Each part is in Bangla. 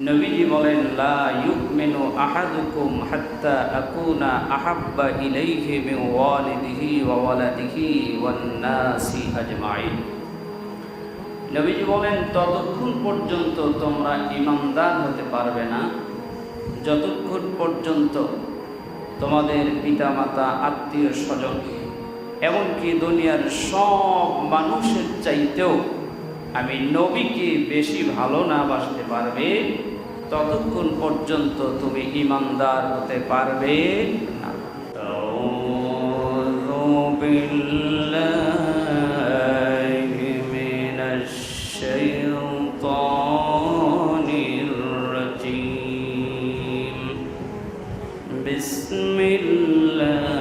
নবীজি বলেন, লা ইউমিনু আহাদুকুম হাত্তা আকুনা আহাব্বা ইলাইহি মিন ওয়ালিদিহি ওয়া ওয়ালাদিহি ওয়ান নাসি আজমাইন। নবীজি বলেন, ততক্ষণ পর্যন্ত তোমরা ইমানদার হতে পারবে না। যতক্ষণ পর্যন্ত তোমাদের পিতামাতা আত্মীয় স্বজন এমনকি দুনিয়ার সব মানুষের চাইতেও আমি নবীকে বেশি ভালো না বাসতে পারবে ততক্ষণ পর্যন্ত তুমি ইমানদার হতে পারবে না أعوذ بالله من الشيطان الرجيم بسم الله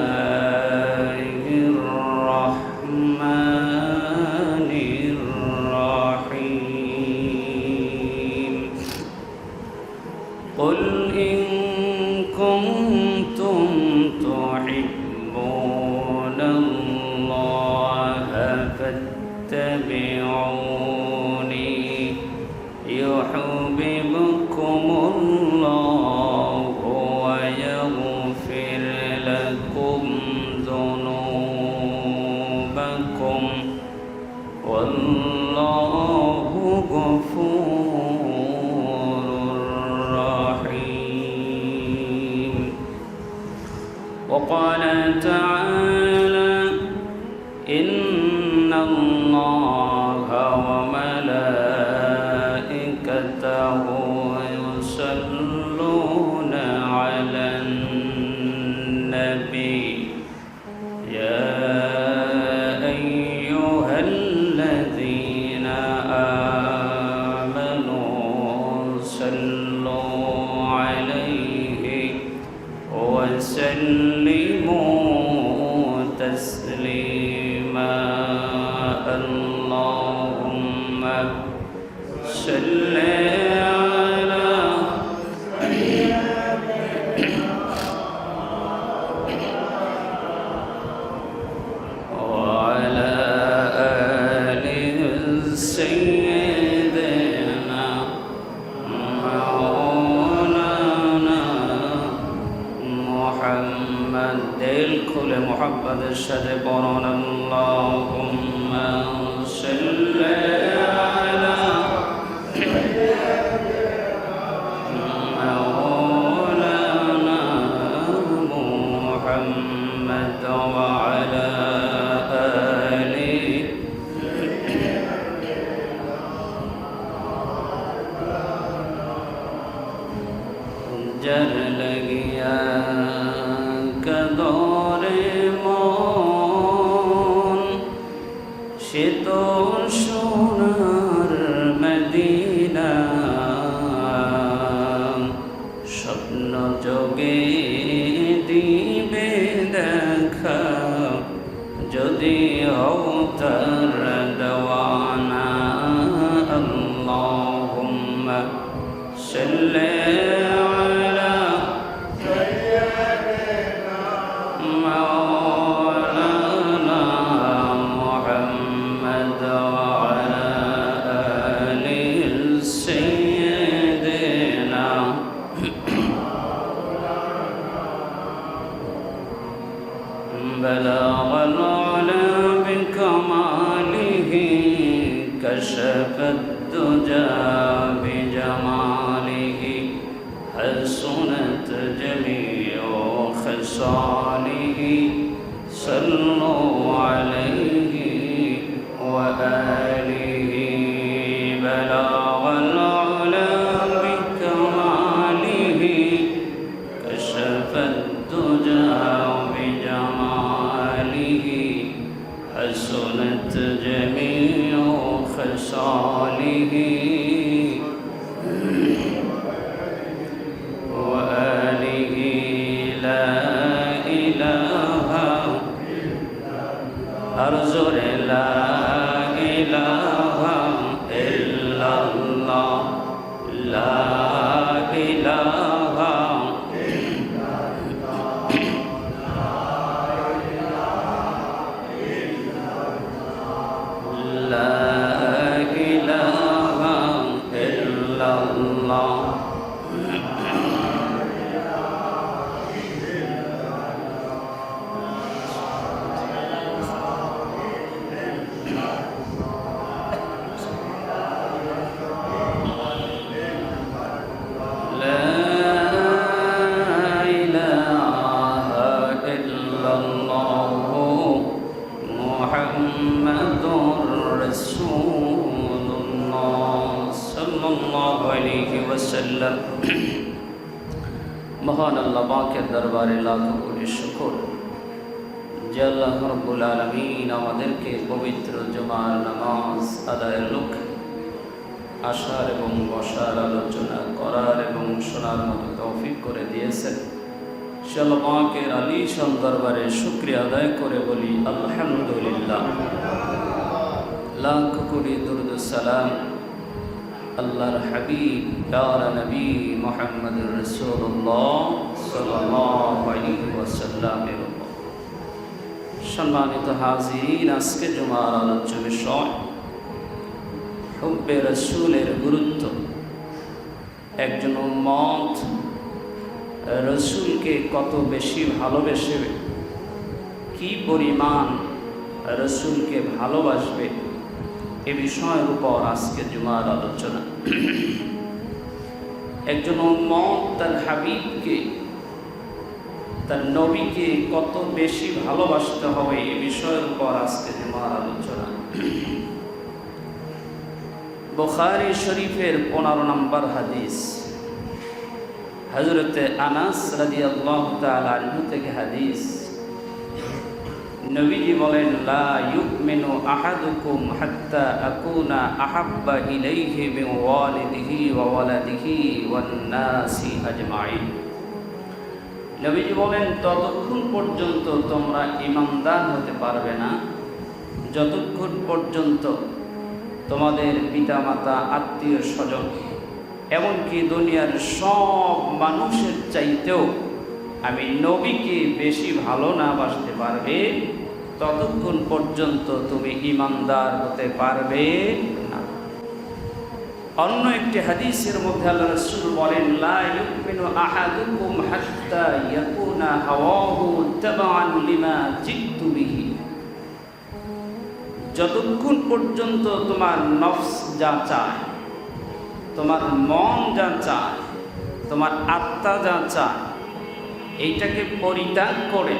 إن سيدنا مولانا محمد دل كل محمد الشهد برون اللهم صل যদি অবতার দেওয়ানা خصاله صلوا عليه وآله আসার এবং বসার আলোচনা করার এবং শোনার মতো তৌফিক করে দিয়েছেন। শালমাকের আলিশান দরবারে শুক্রিয়া আদায় করে বলি, আলহামদুলিল্লাহ। লাখ কোটি দুরুদ সালাম আল্লাহর হাবিব নবী মোহাম্মদ রসুল্লাহ সম্মানিত হাজিরিন আজকে জুমার আলোচ্য বিষয় হুব্বে রসুলের গুরুত্ব। একজন মত রসুলকে কত বেশি ভালোবেসে কি পরিমাণ রসুলকে ভালোবাসবে এ বিষয়ের উপর আজকে জুমার আলোচনা। একজন মত তার হাবিবকে, তার নবীকে কত বেশি ভালোবাসতে হবে এ বিষয়ের উপর আজকে জুমার আলোচনা। বুখারি শরীফের পনেরো নম্বর হাদিস। হজরতে আনাস রাজি আল্লাহ তালু থেকে হাদিস। নবীজি বলেন, লা ইউমিনু আহাদুকুম হাত্তা আকুনা আহাব্বা ইলাইহি মিন ওয়ালিদিহি ওয়া ওয়ালাদিহি ওয়ান নাসি আজমাইন। নবীজি বলেন, ততক্ষণ পর্যন্ত তোমরা ইমানদার হতে পারবে না। যতক্ষণ পর্যন্ত তোমাদের পিতামাতা, আত্মীয় স্বজন, এমনকি দুনিয়ার সব মানুষের চাইতেও আমি নবীকে বেশি ভালো না বাসতে পারবে, ততক্ষণ পর্যন্ত তুমি ইমানদার হতে পারবে না। অন্য একটি হাদিসের মধ্যে আল্লাহ রাসূল বলেন, লা হাত্তা হাওয়াহু লিমা যতক্ষণ পর্যন্ত তোমার নফস যা চায়, তোমার মন যা চায়, তোমার আত্মা যা চায়, এইটাকে পরিত্যাগ করে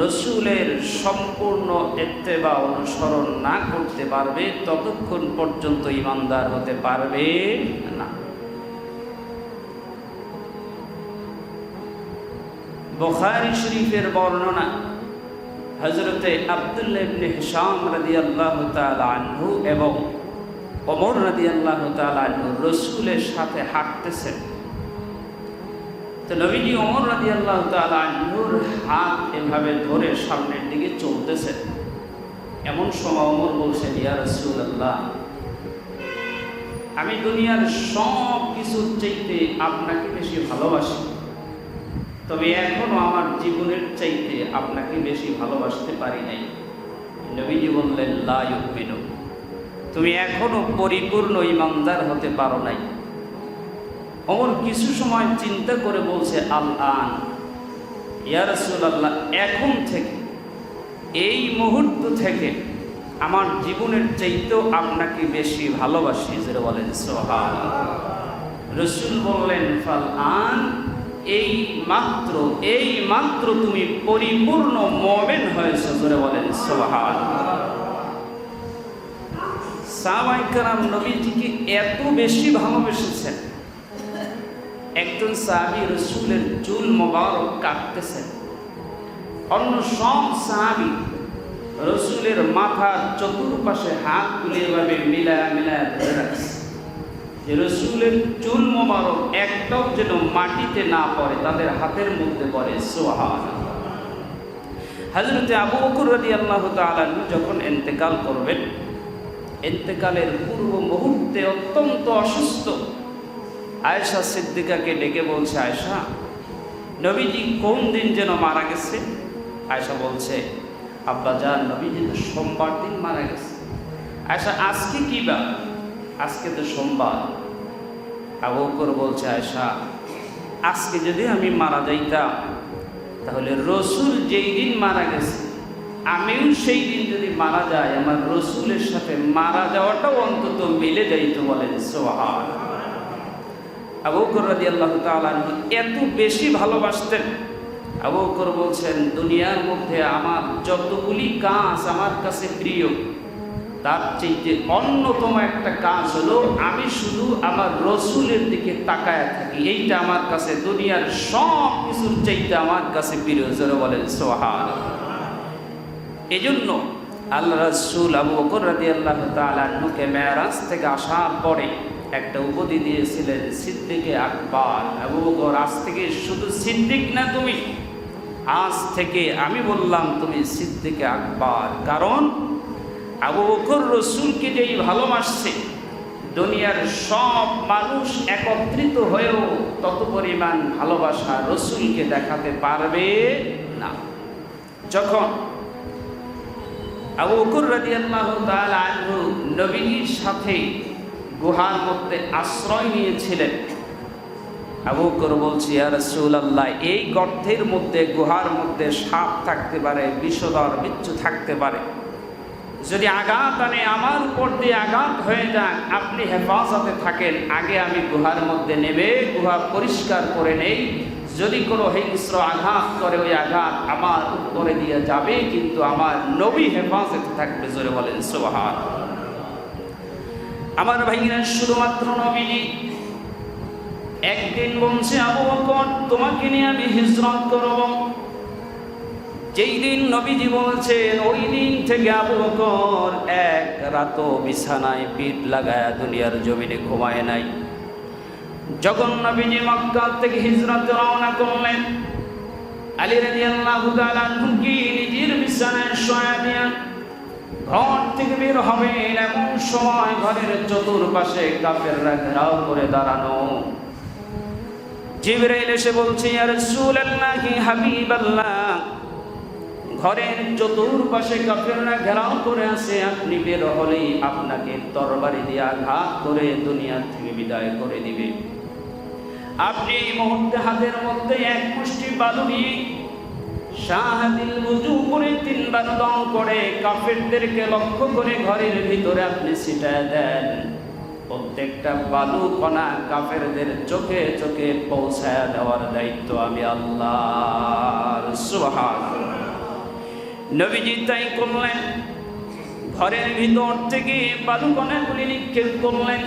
রসুলের সম্পূর্ণ এত্তেবা অনুসরণ না করতে পারবে, ততক্ষণ পর্যন্ত ইমানদার হতে পারবে না। বখারি শরীফের বর্ণনা হজরতে আবদুল্লাহ ইবনে হিসাম রাদিয়াল্লাহু তাআলা আনহু এবং ওমর রাদিয়াল্লাহু তাআলা আনহু রসুলের সাথে হাঁটতেছেন। তো নবীজি ওমর রাদিয়াল্লাহু তাআলা আনহুর হাত এভাবে ধরে সামনের দিকে চলতেছেন। এমন সময় অমর বলছেন, ইয়া রাসূলুল্লাহ, আমি দুনিয়ার সব কিছুর চাইতে আপনাকে বেশি ভালোবাসি। তবে এখনও আমার জীবনের চাইতে আপনাকে বেশি ভালোবাসতে পারি নাই। নবীজি বললেন লাইমেনু তুমি এখনও পরিপূর্ণ ইমানদার হতে পারো নাই। অমর কিছু সময় চিন্তা করে বলছে আল আন ইয়ারসুল্লাহ এখন থেকে, এই মুহূর্ত থেকে আমার জীবনের চাইতেও আপনাকে বেশি ভালোবাসি। যেটা বলেন সোহান রসুল বললেন, ফাল আন এই মাত্র এই মাত্র তুমি পরিপূর্ণ মোমেন হয়েছে ধরে বলেন সোহান সাহাবাইকার নবীজিকে এত বেশি ভালোবেসেছেন। একজন সাহাবি রসুলের চুল মোবারক কাটতেছেন অন্য সব সাহাবি রসুলের মাথার চতুর্পাশে হাত তুলে এভাবে মিলায় মিলায় ধরে রাখছে। যে রসুলের চুল মোবারক একটাও যেন মাটিতে না পড়ে, তাদের হাতের মধ্যে পড়ে সোহান হাজরতে আবু বকর রাজি আল্লাহ তালু যখন এন্তেকাল করবেন, এন্তেকালের পূর্ব মুহূর্তে অত্যন্ত অসুস্থ। আয়েশা সিদ্দিকাকে ডেকে বলছে, আয়েশা, নবীজি কোন দিন যেন মারা গেছে? আয়েশা বলছে, আব্বা যান নবীজি তো সোমবার দিন মারা গেছে। আয়েশা, আজকে কি বা আজকে তো সোমবার। আবু বকর বলছে আয়সা আজকে যদি আমি মারা যাইতাম, তাহলে রসুল যেই দিন মারা গেছে, আমিও সেই দিন যদি মারা যাই, আমার রসুলের সাথে মারা যাওয়াটাও অন্তত মিলে যাইতো বলেন, সোহান। আবু বকর রাদিয়াল্লাহু তাআলা আনহু এত বেশি ভালোবাসতেন। আবু বকর বলছেন, দুনিয়ার মধ্যে আমার যতগুলি কাজ আমার কাছে প্রিয় তার চাইতে অন্যতম একটা কাজ হলো, আমি শুধু আমার রসুলের দিকে তাকায় থাকি। এইটা আমার কাছে দুনিয়ার সব কিছুর চাইতে আমার কাছে প্রিয়। জোরে বলেন সোহান এজন্য আল্লাহ রসুল আবু বকর রাদি আল্লাহ তালুকে মেয়ারাজ থেকে আসার পরে একটা উপাধি দিয়েছিলেন সিদ্দিকে আকবর। আবু বকর, আজ থেকে শুধু সিদ্দিক না তুমি? আজ থেকে আমি বললাম তুমি সিদ্দিকে আকবর। কারণ আবু বকর রসুলকে যেই ভালোবাসছে, দুনিয়ার সব মানুষ একত্রিত হয়েও তত পরিমাণ ভালোবাসা রসুলকে দেখাতে পারবে না। যখন আবু বকর রাদিয়াল্লাহু তাআলা আনহু নবীর সাথে গুহার মধ্যে আশ্রয় নিয়েছিলেন, আবু বকর বলছি আর রাসূলুল্লাহ, এই গর্তের মধ্যে, গুহার মধ্যে সাপ থাকতে পারে, বিষধর বিচ্ছু থাকতে পারে। যদি আঘাত আনে আমার উপর দিয়ে আঘাত হয়ে যাক আপনি হেফাজতে থাকেন। আগে আমি গুহার মধ্যে নেবে গুহা পরিষ্কার করে নেই। যদি কোনো হিংস্র আঘাত করে, ওই আঘাত আমার উপরে দিয়ে যাবে, কিন্তু আমার নবী হেফাজতে থাকবে, জোরে বলেন সোহান আমার ভাইরা শুধুমাত্র নবীজি। একদিন বলছে, আবু তোমাকে নিয়ে আমি হিজরত করব। যেই দিন নবীজি বলছেন, ওই দিন থেকে আবু বকর এক রাত বিছানায় পিঠ লাগায় দুনিয়ার জমিনে ঘুমায় নাই। যখন নবীজি মক্কা থেকে হিজরত রওনা করলেন, আলী রাদিয়াল্লাহু তাআলা আনহুকে নিজের বিছানায় শোয়া দিয়া ঘর থেকে বের হবেন এমন সময় ঘরের চতুর্পাশে কাফেররা ঘেরাও করে দাঁড়ানো। জিবরাইল এসে বলছে, ইয়া রাসূলুল্লাহি হাবিবাল্লাহ ঘরের চতুর্পাশে কাফেররা ঘেরাও করে আছে আপনি বের হলেই আপনাকে তরবারি দিয়ে আঘাত করে দুনিয়া থেকে বিদায় করে দিবে। আপনি এই মুহূর্তে হাতের মধ্যে এক মুষ্টি বালু নিয়ে শাহাদিল উজু করে তিনবার কাফেরদেরকে লক্ষ্য করে ঘরের ভিতরে আপনি ছিটায় দেন। প্রত্যেকটা কণা কাফেরদের চোখে চোখে দেওয়ার দায়িত্ব আমি আল্লাহ নবীজি তাই করলেন। ঘরের ভিতর থেকে বালু কণাগুলি নিক্ষেপ করলেন।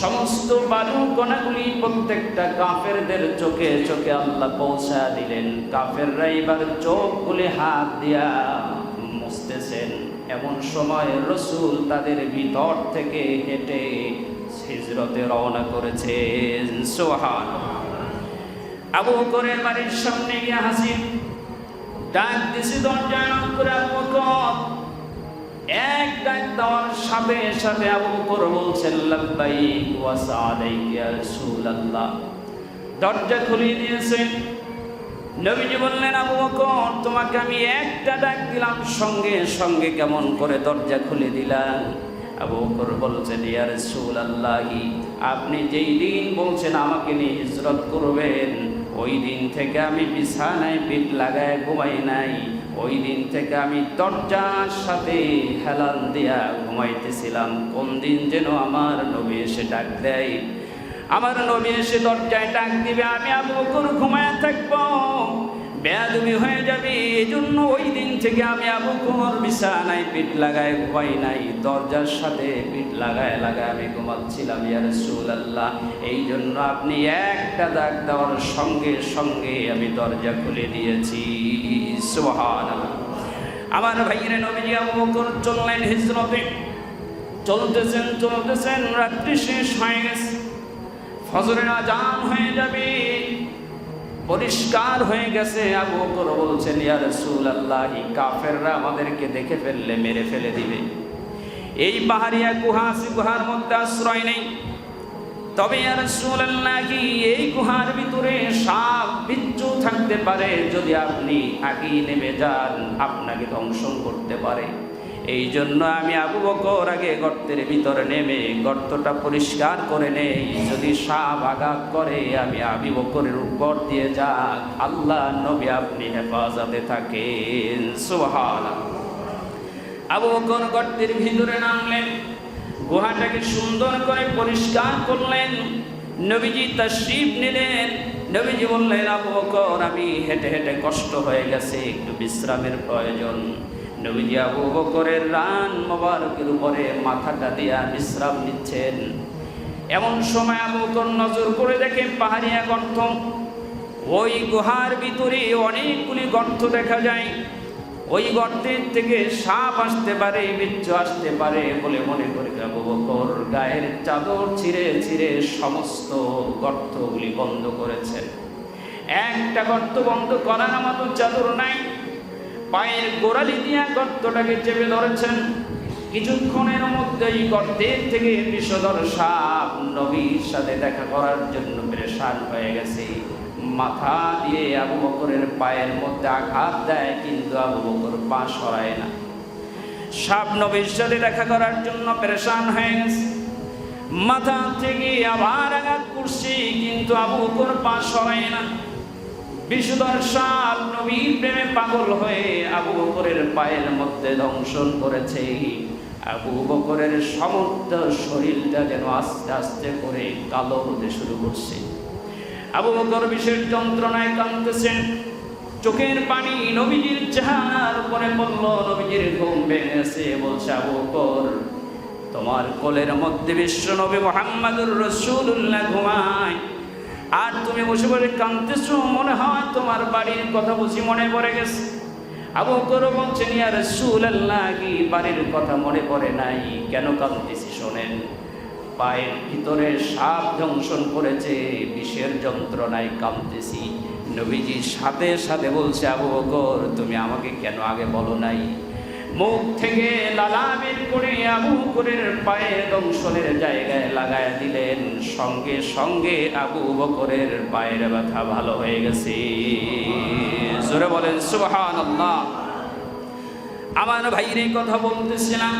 সমস্ত বালু কণাগুলি প্রত্যেকটা কাফেরদের চোখে চোখে আল্লাহ পৌঁছা দিলেন। কাফেররা এবার চোখ খুলে হাত দিয়া মুছতেছেন। এমন সময় রসুল তাদের ভিতর থেকে হেঁটে হিজরতে রওনা করেছেন। সোহান আবু বকরের বাড়ির সামনে গিয়ে হাসি ডাক দিছি knock করে আবু সাথে সাথে আবু বলছেন দরজা খুলিয়ে দিয়েছেন। নবীজি বললেন, আবু বকর, তোমাকে আমি একটা ডাক দিলাম, সঙ্গে সঙ্গে কেমন করে দরজা খুলে দিলাম? আবু বকর বলছেন, ইয়া রাসূলুল্লাহি, আপনি যেই দিন বলছেন আমাকে নিয়ে হিজরত করবেন ওই দিন থেকে আমি বিছানায় পিঠ লাগায় ঘুমাই নাই। ওই দিন থেকে আমি দরজার সাথে হেলাল দিয়া ঘুমাইতেছিলাম। কোন দিন যেন আমার নবী এসে ডাক দেয়। আমার নবী এসে দরজায় ডাক দিবে, আমি আবু ঘুমায় থাকব। বেয়াদবি হয়ে যাবে এই জন্য ওই দিন থেকে আমি আবু বকর বিছানায় পিঠ লাগায় ঘুমাই নাই, দরজার সাথে পিঠ লাগায় লাগায় আমি ঘুমাচ্ছিলাম, ইয়া আল্লাহ এই জন্য আপনি একটা দাগ দেওয়ার সঙ্গে সঙ্গে আমি দরজা খুলে দিয়েছি। আমার ভাইয়ের নবীজি আবু বকর চললেন হিজরতে। চলতেছেন চলতেছেন, রাত্রি শেষ হয়ে গেছে। ফজরের আজান হয়ে যাবে। পরিষ্কার হয়ে গেছে, আবু বকর বলছেন, ইয়া রাসূলুল্লাহ কাফেররা আমাদেরকে দেখে ফেললে, মেরে ফেলে দিবে। এই পাহাড়িয়া গুহাসি গুহার মধ্যে আশ্রয় নেই। তবে আর ইয়া রাসূলুল্লাহ, এই গুহার ভিতরে সাপ, বিচ্ছু থাকতে পারে, যদি আপনি আগেই নেমে যান আপনাকে ধ্বংস করতে পারে। এই জন্য আমি আবু বকর আগে গর্তের ভিতরে নেমে গর্তটা পরিষ্কার করে নেই। যদি সাপ আঘাত করে, আমি আবি বকরের উপর দিয়ে যাক। আল্লাহ নবী আপনি হেফাজতে থাকেন। সুবহান আবু বকর গর্তের ভিতরে নামলেন। গুহাটাকে সুন্দর করে পরিষ্কার করলেন। নবীজি তশরিফ নিলেন। নবীজি বললেন, আবু বকর, আমি হেঁটে হেঁটে কষ্ট হয়ে গেছে। একটু বিশ্রামের প্রয়োজন। নবীজি আবু বকরের রান মোবারকের উপরে মাথাটা দিয়া বিশ্রাম নিচ্ছেন। এমন সময় আবু বকর নজর করে দেখে পাহাড়িয়া গর্ত। ওই গুহার ভিতরে অনেকগুলি গর্ত দেখা যায়। ওই গর্তের থেকে সাপ আসতে পারে বিচ্ছু আসতে পারে বলে মনে করে আবু বকর গায়ের চাদর ছিঁড়ে ছিঁড়ে সমস্ত গর্তগুলি বন্ধ করেছেন একটা গর্ত বন্ধ করার মতো চাদর নাই পায়ের গোড়ালি দিয়া গর্তটাকে চেপে ধরেছেন। কিছুক্ষণের মধ্যেই গর্তের থেকে বিষধর সাপ নবীর সাথে দেখা করার জন্য পেরেশান হয়ে গেছে। মাথা দিয়ে আবু বকরের পায়ের মধ্যে আঘাত দেয়, কিন্তু আবু বকর পা সরায় না। সাপ নবীর সাথে দেখা করার জন্য পেরেশান হয়ে গেছে। মাথা থেকে আবার আঘাত করছি, কিন্তু আবু বকর পা সরায় না। বিশুদ্ধর সাপ নবীর প্রেমে পাগল হয়ে আবু বকরের পায়ের মধ্যে দংশন করেছে। আবু বকরের সমস্ত শরীরটা যেন আস্তে আস্তে করে কালো হতে শুরু করছে। আবু বকর বিশেষ যন্ত্রণায় কাঁদতেছেন চোখের পানি নবীজির চেহারার উপরে পড়ল, নবীজির ঘুম ভেঙেছে বলছে, আবু বকর, তোমার কোলের মধ্যে বিশ্ব নবী মোহাম্মদুর রসুল্লাহ ঘুমায়। আর তুমি বসে বসে কাঁদতেছো, মনে হয় তোমার বাড়ির কথা বুঝি মনে পড়ে গেছে। আবু বকর বলছেন ইয়া রাসূলুল্লাহ কি বাড়ির কথা মনে পড়ে নাই, কেন কাঁদতেছি শোনেন। পায়ের ভিতরে সাপ দংশন করেছে, বিষের যন্ত্রণায় কাঁদতেছি। নবীজি সাথে সাথে বলছে, আবু বকর, তুমি আমাকে কেন আগে বলো নাই? মুখ থেকে লালা বের করে আবু বকরের পায়ে দংশনের জায়গায় লাগায় দিলেন। সঙ্গে সঙ্গে আবু বকরের পায়ের ব্যথা ভালো হয়ে গেছে। জোরে বলেন সুবহান আমার ভাইয়ের কথা বলতেছিলাম।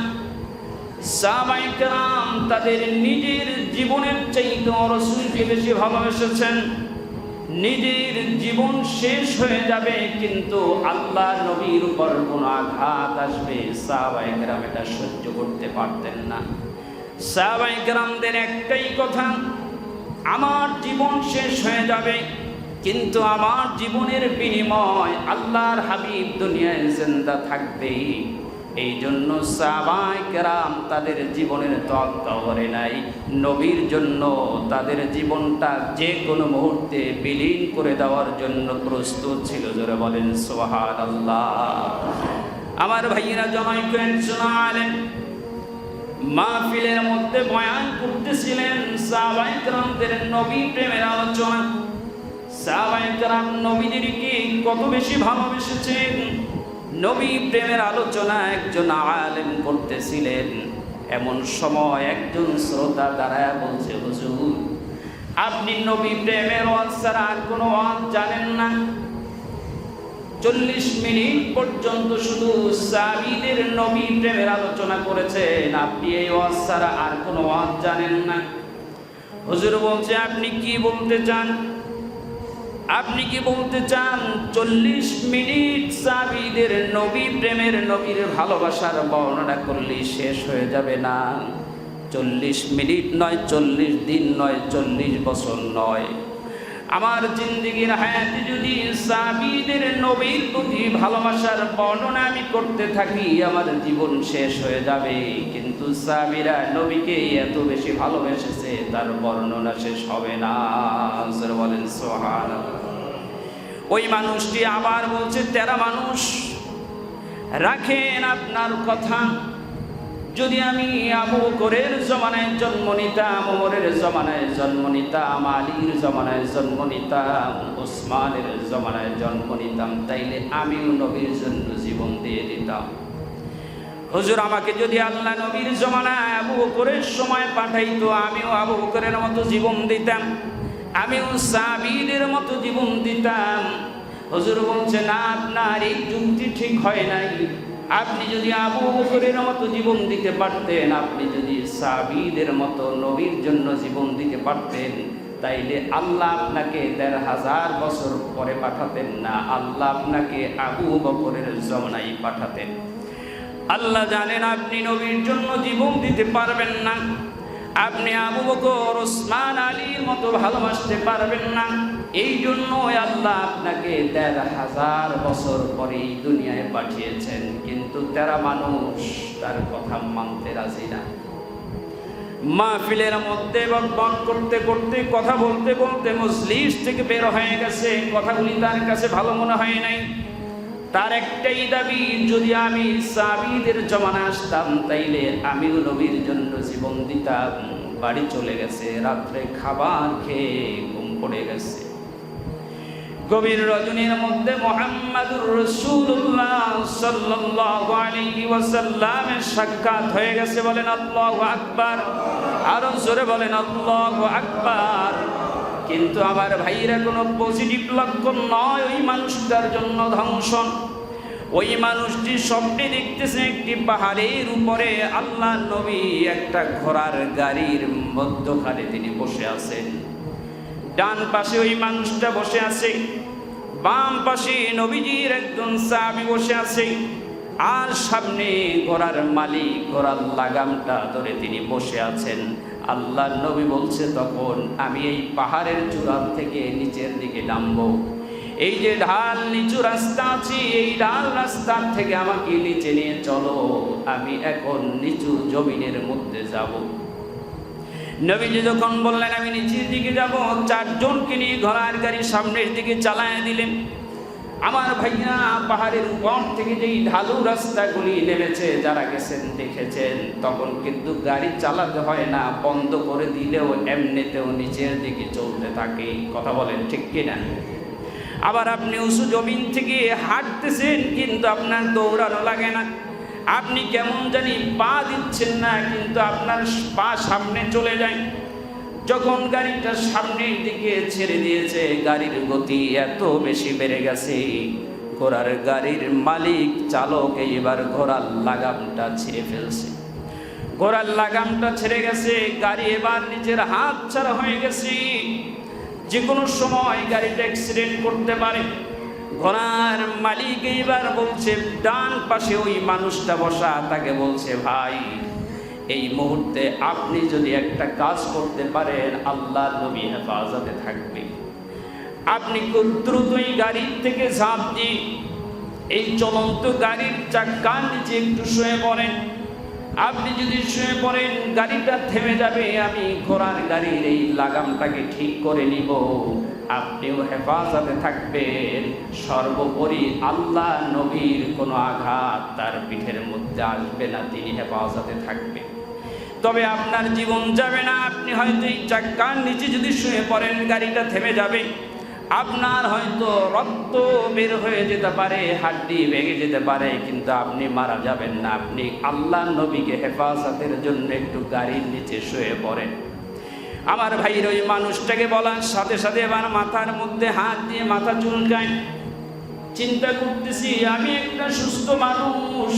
সাহাবাইকরাম তাদের নিজের জীবনের চাইতে রসুলকে বেশি ভালোবেসেছেন। নিজের জীবন শেষ হয়ে যাবে, কিন্তু আল্লাহ নবীর উপর কোনো আঘাত আসবে। সাহাবাইকরাম এটা সহ্য করতে পারতেন না। সাহাবাইকরামদের একটাই কথা, আমার জীবন শেষ হয়ে যাবে, কিন্তু আমার জীবনের বিনিময় আল্লাহর হাবিব দুনিয়ায় জিন্দা থাকবে এই জন্য সাবাইকেরাম তাদের জীবনের তত্ত্ব করে নাই। নবীর জন্য তাদের জীবনটা যে কোনো মুহূর্তে বিলীন করে দেওয়ার জন্য প্রস্তুত ছিল, জোরে বলেন সোহান আল্লাহ আমার ভাইয়েরা, জমাই শোনালেন মাহফিলের মধ্যে বয়ান করতেছিলেন সাহাবাইকরামদের নবী প্রেমের আলোচনা। সাহাবাইকরাম নবীদেরকে কত বেশি ভালোবেসেছেন নবী প্রেমের আলোচনা একজন আলেম করতেছিলেন। এমন সময় একজন শ্রোতা দাঁড়ায় বলছে, হুজুর, আপনি নবী প্রেমের ওয়াজ ছাড়া আর কোনো ওয়াজ জানেন না। চল্লিশ মিনিট পর্যন্ত শুধু সাবিদের নবী প্রেমের আলোচনা করেছেন। আপনি এই ওয়াজ ছাড়া আর কোনো ওয়াজ জানেন না। হুজুর বলছে, আপনি কি বলতে চান? আপনি কি বলতে চান চল্লিশ মিনিট সাবিদের নবী, প্রেমের নবীর ভালোবাসার বর্ণনা করলে শেষ হয়ে যাবে না? চল্লিশ মিনিট নয়, চল্লিশ দিন নয়, চল্লিশ বছর নয়। আমার জিন্দিগির হায়াতে যদি সাবিদের নবীর প্রতি ভালোবাসার বর্ণনা আমি করতে থাকি, আমার জীবন শেষ হয়ে যাবে। কিন্তু সাবিরা নবীকে এত বেশি ভালোবেসেছে, তার বর্ণনা শেষ হবে না। বলেন সোহান ওই মানুষটি আবার বলছে, তেরা মানুষ, রাখেন আপনার কথা। যদি আমি আবু বকরের জমানায় জন্ম নিতাম, ওমরের জমানায় জন্ম নিতাম, আলীর জমানায় জন্ম নিতাম, ওসমানের জমানায় জন্ম নিতাম, তাইলে আমিও নবীর জন্য জীবন দিয়ে দিতাম। হুজুর, আমাকে যদি আল্লাহ নবীর জমানায় আবু বকরের সময় পাঠাইতো, আমিও আবু বকরের মতো জীবন দিতাম, আমিও সাবিদের মতো জীবন দিতাম। হুজুর বলছে, না, আপনার এই যুক্তি ঠিক হয় নাই। আপনি যদি আবু বকরের মতো জীবন দিতে পারতেন, আপনি যদি সাবিদের মতো নবীর জন্য জীবন দিতে পারতেন, তাইলে আল্লাহ আপনাকে দেড় হাজার বছর পরে পাঠাতেন না, আল্লাহ আপনাকে আবু বকরের জমনাই পাঠাতেন। আল্লাহ জানেন আপনি নবীর জন্য জীবন দিতে পারবেন না, আপনি আবু বকর, ওসমান আলীর মতো ভালোবাসতে পারবেন না। এই জন্য আল্লাহ আপনাকে দেড় হাজার বছর পরে এই দুনিয়ায় পাঠিয়েছেন, কিন্তু তেরা মানুষ তার কথা মানতে রাজি না। মাহফিলের মধ্যে বন করতে করতে, কথা বলতে বলতে মজলিস থেকে বের হয়ে গেছে, কথাগুলি তার কাছে ভালো মনে হয় নাই। তার একটাই দাবি, যদি আমি সাবিদের জমানা আসতাম, তাইলে আমিও নবীর জন্য জীবন দিতাম। বাড়ি চলে গেছে, রাত্রে খাবার খেয়ে ঘুম পড়ে গেছে। গভীর রজনীর মধ্যে মোহাম্মদুর রসুল্লাহ সাল্লাল্লাহু আলাইহি ওয়াসাল্লামের সাক্ষাৎ হয়ে গেছে বলেন, আল্লাহু আকবার। আরও জোরে বলেন, আল্লাহু আকবার। কিন্তু আমার ভাইরা কোনো পজিটিভ লক্ষণ নয়, ওই মানুষটার জন্য ধ্বংসন ওই মানুষটি স্বপ্নে দেখতেছে একটি পাহাড়ের উপরে আল্লাহ নবী একটা ঘোড়ার গাড়ির মধ্যখানে তিনি বসে আছেন। ডান পাশে ওই মানুষটা বসে আছে। বাম পাশে নবীজির একজন সাহাবী বসে আছে। আর সামনে ঘোড়ার মালিক, ঘোড়ার লাগামটা ধরে তিনি বসে আছেন। আল্লাহ নবী বলছে, তখন আমি এই পাহাড়ের চূড়ার থেকে নিচের দিকে নামবো। এই যে ঢাল, নিচু রাস্তা আছে, এই ঢাল রাস্তার থেকে আমাকে নিচে নিয়ে চলো। আমি এখন নিচু জমিনের মধ্যে যাব। নবীজি যখন বললেন, আমি নিচের দিকে যাব চারজনকে নিয়ে ঘোড়ার গাড়ি সামনের দিকে চালায় দিলেন। আমার ভাইয়া পাহাড়ের উপর থেকে যেই ঢালু রাস্তাগুলি নেমেছে, যারা গেছেন দেখেছেন, তখন কিন্তু গাড়ি চালাতে হয় না, বন্ধ করে দিলেও এমনিতেও নিচের দিকে চলতে থাকে। কথা বলেন ঠিক কিনা? আবার আপনি উঁচু জমিন থেকে হাঁটতেছেন, কিন্তু আপনার দৌড়ানো লাগে না। আপনি কেমন জানি পা দিচ্ছেন না, কিন্তু আপনার পা সামনে চলে যায়। যখন গাড়িটা সামনের দিকে ছেড়ে দিয়েছে, গাড়ির গতি এত বেশি বেড়ে গেছে। ঘোড়ার গাড়ির মালিক, চালক এবার ঘোড়ার লাগামটা ছেড়ে ফেলছে। ঘোড়ার লাগামটা ছেড়ে গেছে, গাড়ি এবার নিজের হাত ছাড়া হয়ে গেছে। যে কোনো সময় গাড়িটা অ্যাক্সিডেন্ট করতে পারে। ঘোড়ার মালিক এইবার বলছে, ডান পাশে ওই মানুষটা বসা, তাকে বলছে, ভাই, এই মুহূর্তে আপনি যদি একটা কাজ করতে পারেন আল্লাহ নবী হেফাজতে থাকবে। আপনি খুব দ্রুতই গাড়ির থেকে ঝাঁপ দিয়ে এই চলন্ত গাড়ির চাক্কার নিচে একটু শুয়ে পড়েন। আপনি যদি শুয়ে পড়েন, গাড়িটা থেমে যাবে, আমি ঘোড়ার গাড়ির এই লাগামটাকে ঠিক করে নিব। আপনিও হেফাজতে থাকবেন। সর্বোপরি আল্লাহ নবীর কোনো আঘাত তার পিঠের মধ্যে আসবে না, তিনি হেফাজতে থাকবেন। তবে আপনার জীবন যাবে না, আপনি হয়তো এই চাক্কার নিচে যদি শুয়ে পড়েন, গাড়িটা থেমে যাবে। আপনার হয়তো রক্ত বের হয়ে যেতে পারে, হাড্ডি ভেঙে যেতে পারে, কিন্তু আপনি মারা যাবেন না। আপনি আল্লাহ নবীকে হেফাজতের জন্য একটু গাড়ির নিচে শুয়ে পড়েন। আমার ভাইয়ের ওই মানুষটাকে বলার সাথে সাথে এবার মাথার মধ্যে হাত দিয়ে মাথা চুলকায়। চিন্তা করতেছি, আমি একটা সুস্থ মানুষ।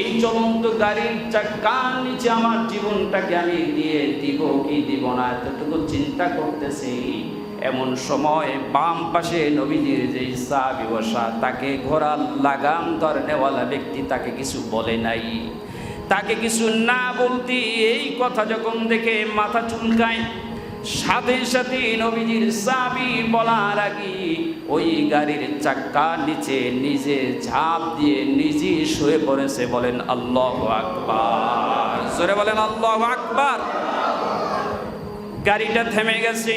এই চলন্ত গাড়ির চাকার নিচে আমার জীবনটাকে আমি দিয়ে দিব কি দিব না? এতটুকু চিন্তা করতেছি। এমন সময় বাম পাশে নবীজির যে সাহাবি বসা, তাকে ঘোড়ার লাগাম ধরনেওয়ালা ব্যক্তি তাকে কিছু বলে নাই। তাকে কিছু না বলতে এই কথা যখন দেখে মাথা চুলকায়, সাথে সাথে নবীজির সাবি বলার আগে ওই গাড়ির চাক্কা নিচে নিজে ঝাঁপ দিয়ে নিজে শুয়ে পড়েছে বলেন আল্লাহ আকবার। জোরে বলেন আল্লাহ আকবার। গাড়িটা থেমে গেছে।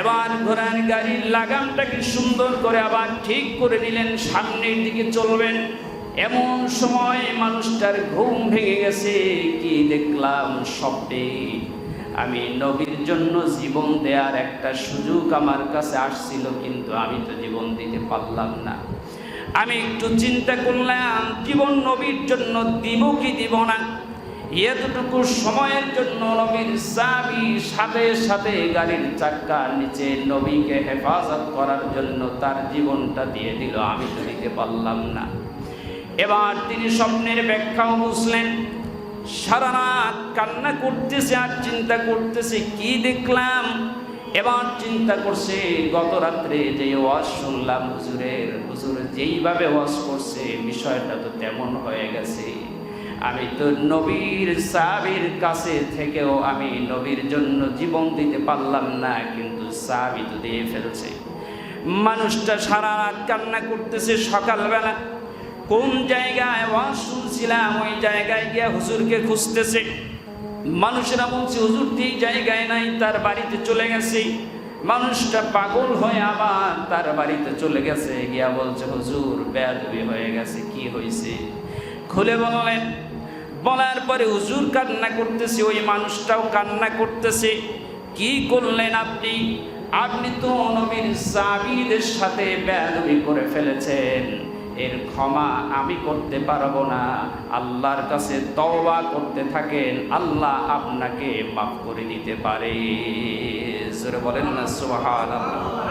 এবার ঘোড়ার গাড়ির লাগামটাকে সুন্দর করে আবার ঠিক করে নিলেন, সামনের দিকে চলবেন। এমন সময় মানুষটার ঘুম ভেঙে গেছে, কি দেখলাম স্বপ্নে। আমি নবীর জন্য জীবন দেওয়ার একটা সুযোগ আমার কাছে আসছিল, কিন্তু আমি তো জীবন দিতে পারলাম না। আমি একটু চিন্তা করলাম, জীবন নবীর জন্য দিব কি দিব না? এতটুকু সময়ের জন্য নবীর সাবি সাথে সাথে গাড়ির চাক্কার নিচে নবীকে হেফাজত করার জন্য তার জীবনটা দিয়ে দিল। আমি তো দিতে পারলাম না। এবার তিনি স্বপ্নের ব্যাখ্যাও বুঝলেন। সারা রাত কান্না করতেছে আর চিন্তা করতেছে, কি দেখলাম? এবার চিন্তা করছে, গত রাত্রে যে ওয়াজ শুনলাম, হুজুরের, হুজুর যেইভাবে ওয়াজ করছে, বিষয়টা তো তেমন হয়ে গেছে। আমি তো নবীর সাবির কাছে থেকেও আমি নবীর জন্য জীবন দিতে পারলাম না, কিন্তু সাবি তো দিয়ে ফেলছে। মানুষটা সারা রাত কান্না করতেছে সকালবেলা। কোন জায়গায় ওয়াজ শুনছিলাম ওই জায়গায় গিয়ে হুজুরকে খুঁজতেছে। মানুষেরা বলছে, হুজুর ঠিক জায়গায় নাই, তার বাড়িতে চলে গেছে। মানুষটা পাগল হয়ে আবার তার বাড়িতে চলে গেছে। গিয়া বলছে, হুজুর, বেয়াদবি হয়ে গেছে, কি হয়েছে খুলে বললেন বলার পরে হুজুর কান্না করতেছে, ওই মানুষটাও কান্না করতেছে। কি করলেন আপনি? আপনি তো নবীর সাবিদের সাথে বেয়াদবি করে ফেলেছেন। এর ক্ষমা আমি করতে পারব না। আল্লাহর কাছে তওবা করতে থাকেন, আল্লাহ আপনাকে মাফ করে দিতে পারে। জোরে বলেন না, সুবহানাল্লাহ।